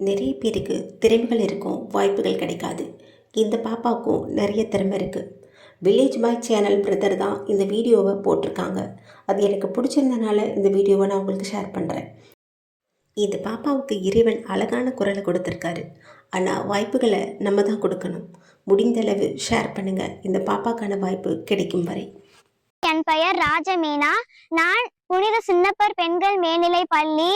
நிறைய பேருக்கு திறமைகள் இருக்கும் வாய்ப்புகள் கிடைக்காது. இந்த பாப்பாவுக்கும் நிறைய திறமை இருக்குது வில்லேஜ் பாய் சேனல் பிரதர் தான் இந்த வீடியோவை போட்டிருக்காங்க. அது எனக்கு பிடிச்சிருந்தனால இந்த வீடியோவை நான் உங்களுக்கு ஷேர் பண்ணுறேன் இந்த பாப்பாவுக்கு இறைவன் அழகான குரலை கொடுத்துருக்காரு. ஆனால் வாய்ப்புகளை நம்ம தான் கொடுக்கணும். முடிந்தளவு ஷேர் பண்ணுங்கள் இந்த பாப்பாக்கான வாய்ப்பு கிடைக்கும் வரை. என் பெயர் ராஜமீனா. நான் புனித சின்னப்பர் பெண்கள் மேல்நிலை பள்ளி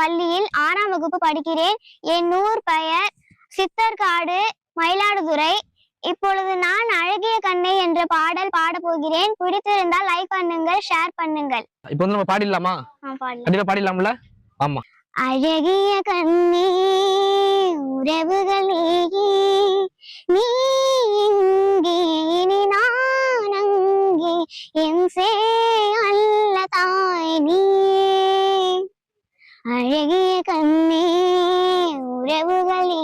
பள்ளியில் ஆறாம் வகுப்பு படிக்கிறேன். என் ஊர் பெயர் சித்தர்காடு மயிலாடுதுறை. இப்பொழுது நான் அழகிய கண்ணை என்ற பாடல் பாடப் போகிறேன் பிடித்திருந்தால் லைக் பண்ணுங்கள் ஷேர் பண்ணுங்கள். இப்போ வந்து நம்ம பாடிடலாமா? கண்டிப்பா பாடிடலாம்ல? ஆமா. அழகிய கண்ணே உறவுகள் நீ இங்கே இனி நான் அங்கே. என் சே அல்ல தாய் நீ அழகிய கண்ணே உறவுகளே.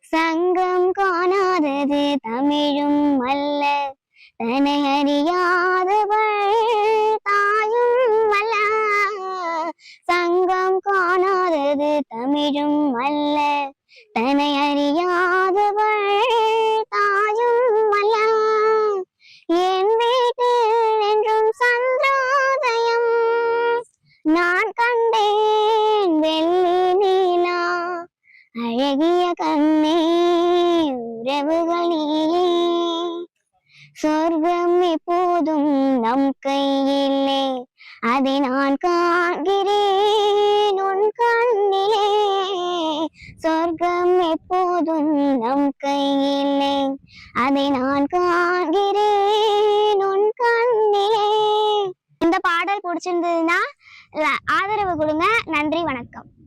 சங்கம் காணாதது தமிழும் அல்ல தன்னை அறியாதவள் தாயும் அல்ல. சங்கம் காணாதது தமிழும் அல்ல தன்னை அறியாதவள் தாயும் அல்ல. என் வீட்டில் என்றும் சந்திரோதயம் நான் அழகிய கண்ணே உறவுகள். சொர்க்கம் எப்போதும் நம் கையிலே. அதை நான் காண்கிறேன் உன் கண்ணிலே. சொர்க்கம் எப்போதும் நம் கையிலே. அதை நான் காண்கிறேன் உன் கண்ணிலே. இந்த பாடல் பிடிச்சிருந்ததுன்னா ஆதரவு கொடுங்க. நன்றி வணக்கம்.